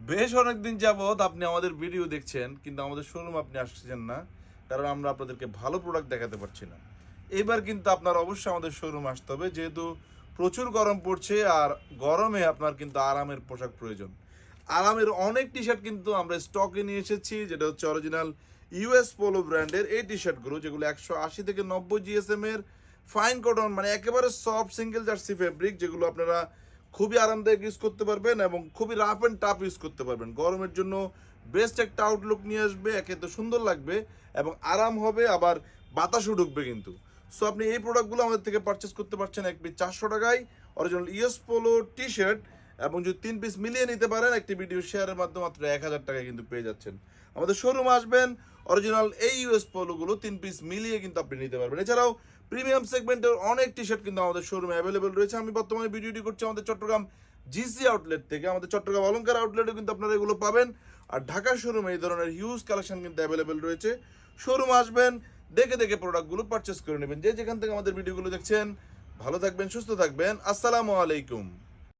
বেশ অনেকদিন যাবৎ আপনি আমাদের ভিডিও দেখছেন, কিন্তু আমাদের শোরুম আপনি আসছেন না, কারণ আমরা আপনাদেরকে ভালো প্রোডাক্ট দেখাতে পারছি না। এবার কিন্তু আপনার অবশ্যই আমাদের শোরুম আসতে হবে, যেহেতু প্রচুর গরম পড়ছে আর গরমে আপনার কিন্তু আরামের পোশাক প্রয়োজন। আরামের অনেক টি শার্ট কিন্তু আমরা স্টকে নিয়ে এসেছি, যেটা হচ্ছে অরিজিনাল ইউএস পোলো ব্র্যান্ডের এই টি শার্টগুলো যেগুলো একশো আশি থেকে নব্বই জিএসএম এর ফাইন কটন মানে একেবারে সফট সিঙ্গেল জার্সি ফেব্রিক যেগুলো আপনারা খুবই আরামদায়ক ইউজ করতে পারবেন এবং খুবই রাফ অ্যান্ড টাফ ইউজ করতে পারবেন। গরমের জন্য বেস্ট একটা আউটলুক নিয়ে আসবে, একে তো সুন্দর লাগবে এবং আরাম হবে, আবার বাতাসও ঢুকবে কিন্তু। সো আপনি এই প্রোডাক্টগুলো আমাদের থেকে পারচেস করতে পারছেন এক চারশো টাকায়। Original Yes polo T shirt এবং যদি তিন পিস মিলিয়ে নিতে পারেন, একটি ভিডিও শেয়ারের মাধ্যমে মাত্র এক হাজার টাকায় কিন্তু পেয়ে যাচ্ছেন। আমাদের শোরুমে আসবেন অরিজিনাল এই ইউএস পোলোগুলো তিন পিস মিলিয়ে কিন্তু আপনি নিতে পারবেন। এছাড়াও প্রিমিয়াম সেগমেন্টের অনেক টি শার্ট কিন্তু আমাদের শোরুমে অ্যাভেলেবেল রয়েছে। আমি বর্তমানে ভিডিওটি করছি আমাদের চট্টগ্রাম জিসি আউটলেট থেকে। আমাদের চট্টগ্রাম অলঙ্কার আউটলেটে কিন্তু আপনারা এগুলো পাবেন। আর ঢাকা শোরুমে এই ধরনের হিউজ কালেকশন কিন্তু অ্যাভেলেবেল রয়েছে। শোরুম আসবেন, দেখে দেখে প্রোডাক্টগুলো পারচেস করে নেবেন। যে যেখান থেকে আমাদের ভিডিওগুলো দেখছেন, ভালো থাকবেন, সুস্থ থাকবেন। আসসালামু আলাইকুম।